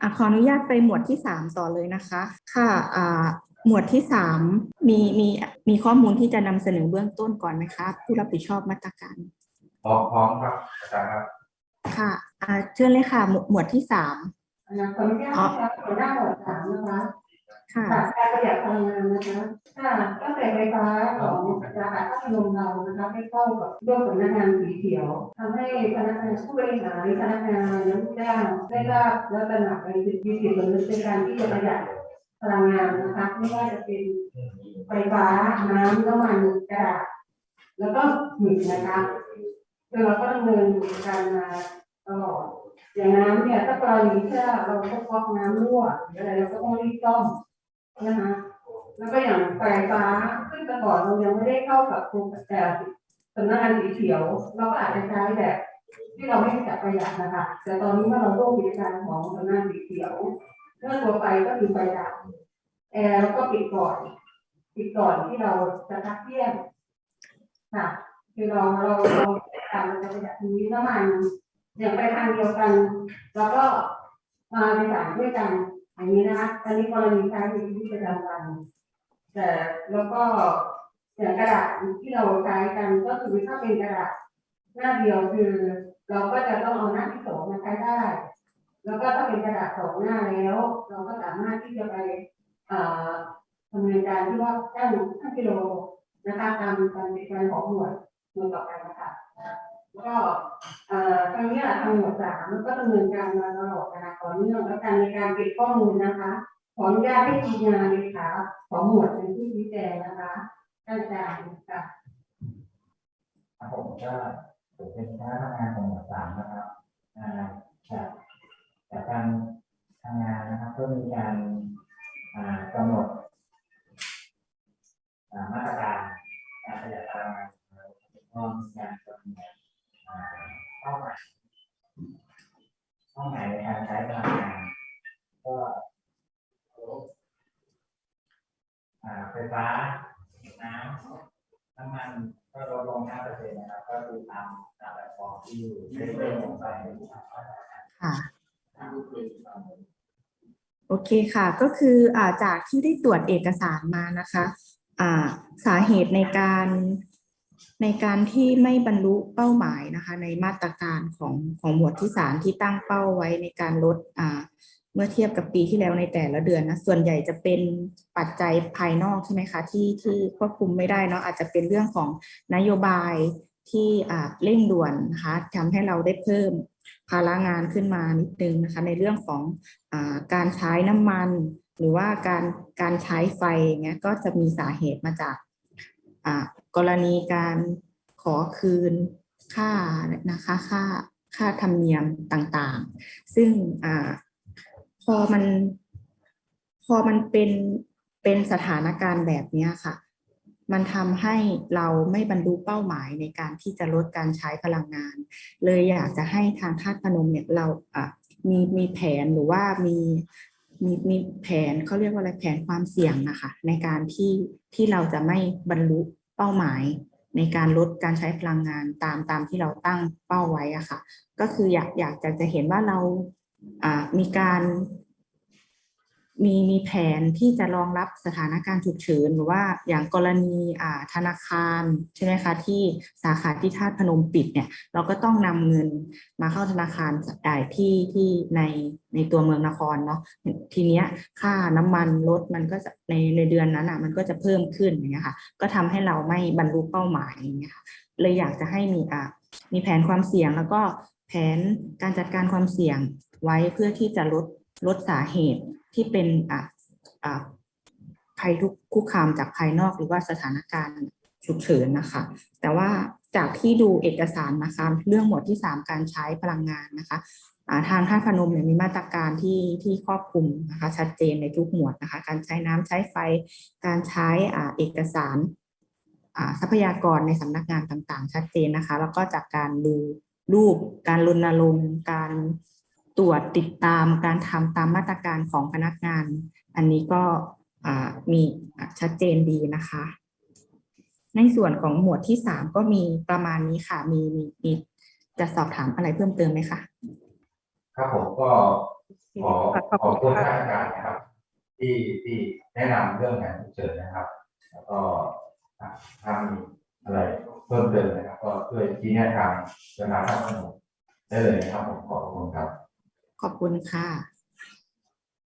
อะขออนุญาตไปหมวดที่สามต่อเลยนะคะ ค่ะอ่าหมวดที่สามมีมีมีข้อมูลที่จะนำเสนอเบื้องต้นก่อนไหมคะ ผู้รับผิดชอบมาตรการพร้อมพร้อมครับอาจารย์ครับค่ะอ่าเชิญเลยค่ะ หมวดหมวดที่สามอ่าขออนุญาตนะคะขอหน้าหมวดสามนะคะค่ะค่ะการประหยัดพลังงานนะคะค่ะตั้งแต่ไฟฟ้าของราคาพัดลมเรา นะคะให้เข้ากับร่วมกับพนักงานสีเขียวทำให้พนักงานผู้บริหารพนักงานและลูกจ้างได้ราบและตระหนักในสิทธิสิทธิมนุษย์ในการที่จะประหยัดพลังงานนะคะไม่ว่าจะเป็นไฟฟ้าน้ำน้ำมันกระดาษแล้วก็หมึกนะคะโดยเราก็ดำเนินการมาตลอดอย่างน้ำเนี่ยถ้ากรณีถ้าเราพบก๊อกน้ำรั่วหรืออะไรเราก็ต้องรีบซ่อมนะคะแล้วก็อย่างไฟฟ้า แต่ก่อนเรายังไม่ได้เข้ากับโครงแต่สำนักงานสีเขียว เราก็อาจจะใช้แบบที่เราไม่รู้จักประหยัดนะคะ แต่ตอนนี้เมื่อเราร่วมกิจการของสำนักงานสีเขียวเมื่องตัวไฟก็คือไฟดับแอร์ก็ปิดก่อนปิดก่อนที่เราจะพักเที่ยงค่ะคือเราเราเราการเราจะประหยัดตรงนี้น้ำมันอย่างไปทางเดียวกัน แล้วก็มาในสายด้วยกันอย่างนี้นะคะอันนี้กรณีใช้ในชีวิตประจำวัน แต่แล้วก็อย่างกระดาษที่เราใช้กันก็คือถ้าเป็นกระดาษหน้าเดียวคือ เราก็จะต้องเอาหน้าที่สองมาใช้ได้ แล้วก็ถ้าเป็นกระดาษสองหน้าแล้ว เราก็สามารถที่จะไปดำเนินการที่ว่าตั้งตั้งกิโลนะคะตามตามในการของหน่วยหน่วยต่อไปนะคะแล้วก็ทางนี้ทางหมวดสามก็ดำเนินการมาตลอดนะคะต่อเนื่องและการในการเก็บข้อมูลนะคะ ขออนุญาตให้ทีมงานเลยค่ะของหมวดเป็นที่ชี้แจงนะคะท่านอาจารย์ค่ะครับผมก็ผมเป็นคณะทำงานของหมวดสามนะครับจากจากการทำงานนะครับก็มีการกำหนดมาตรการการประหยัดพลังงาน ไฟฟ้าน้ำน้ำมันก็ลดลง5%นะครับ ก็คือตามตามแบบฟอร์มที่ได้เริ่มลงไปค่ะ โอเคค่ะ ก็คืออาจากที่ได้ตรวจเอกสารมานะคะอ่าสาเหตุในการในการที่ไม่บรรลุเป้าหมายนะคะ ในมาตรการของของหมวดที่สามที่ตั้งเป้าไว้ในการลดอ่า เมื่อเทียบกับปีที่แล้วในแต่ละเดือนนะส่วนใหญ่จะเป็นปัจจัยภายนอกใช่ไหมคะที่ที่ควบคุมไม่ได้เนาะอาจจะเป็นเรื่องของนโยบายที่อ่าเร่งด่วนนะคะทำให้เราได้เพิ่มภาระงานขึ้นมานิดนึงนะคะในเรื่องของอาการใช้น้ำมัน หรือว่าการการใช้ไฟงเงี้ยก็จะมีสาเหตุมาจากอ่ากรณีการขอคืนค่านะคะค่าค่าธรรมเนียมต่างๆ ซึ่งอ่า พอมัน พอมันเป็นเป็นสถานการณ์แบบนี้ค่ะ มันทำให้เราไม่บรรลุเป้าหมายในการที่จะลดการใช้พลังงาน เลยอยากจะให้ทางธาตพนมเนี่ยเราอะมีมีแผนหรือว่ามีมีมีแผนเขาเรียกว่าอะไรแผนความเสี่ยงนะคะ ในการที่ที่เราจะไม่บรรลุเป้าหมายในการลดการใช้พลังงานตามตามที่เราตั้งเป้าไว้อะค่ะ ก็คืออยากอยากจะจะเห็นว่าเรา มีการมีมีแผนที่จะรองรับสถานการณ์ฉุกเฉินหรือว่าอย่างกรณีธนาคารใช่ไหมคะที่สาขาที่ธาตพนมปิดเนี่ยเราก็ต้องนำเงินมาเข้าธนาคารที่ที่ในในตัวเมืองนครเนาะทีเนี้ยค่าน้ำมันลดมันก็จะในในเดือนนั้นอะมันก็จะเพิ่มขึ้นอย่างเงี้ยค่ะก็ทำให้เราไม่บรรลุเป้าหมายอย่างเงี้ยค่ะเลยอยากจะให้มีอะมีแผนความเสี่ยงแล้วก็ แผนการจัดการความเสี่ยงไว้เพื่อที่จะลดลดสาเหตุที่เป็นอะอะภัยทุกคุกคามจากภายนอกหรือว่าสถานการณ์ฉุกเฉินนะคะ แต่ว่าจากที่ดูเอกสารนะคะเรื่องหมวดที่สามการใช้พลังงานนะคะทางท่าตุพนมเนี่ยมีมาตรการที่ที่ครอบคลุมนะคะชัดเจนในทุกหมวดนะคะการใช้น้ำใช้ไฟ การใช้อ่าเอกสารอ่าทรัพยากรในสำนักงานต่างๆ ชัดเจนนะคะ แล้วก็จากการดู รูป การรณรงค์การตรวจติดตามการทำตามมาตรการของพนักงาน อันนี้ก็อ่ามีอะชัดเจนดีนะคะ ในส่วนของหมวดที่สามก็มีประมาณนี้ค่ะ มีมีมีจะสอบถามอะไรเพิ่มเติมไหมคะครับผมก็ขอขอบคุณท่านอาจารย์นะครับ ที่ที่แนะนำเรื่องการฉุกเฉินนะครับ แล้วก็ทำอะไรเพิ่มเติมนะครับ ก็ช่วยชี้แนะทางเวลาทำขนมได้เลยนะครับผมขอบคุณครับ ขอบคุณค่ะ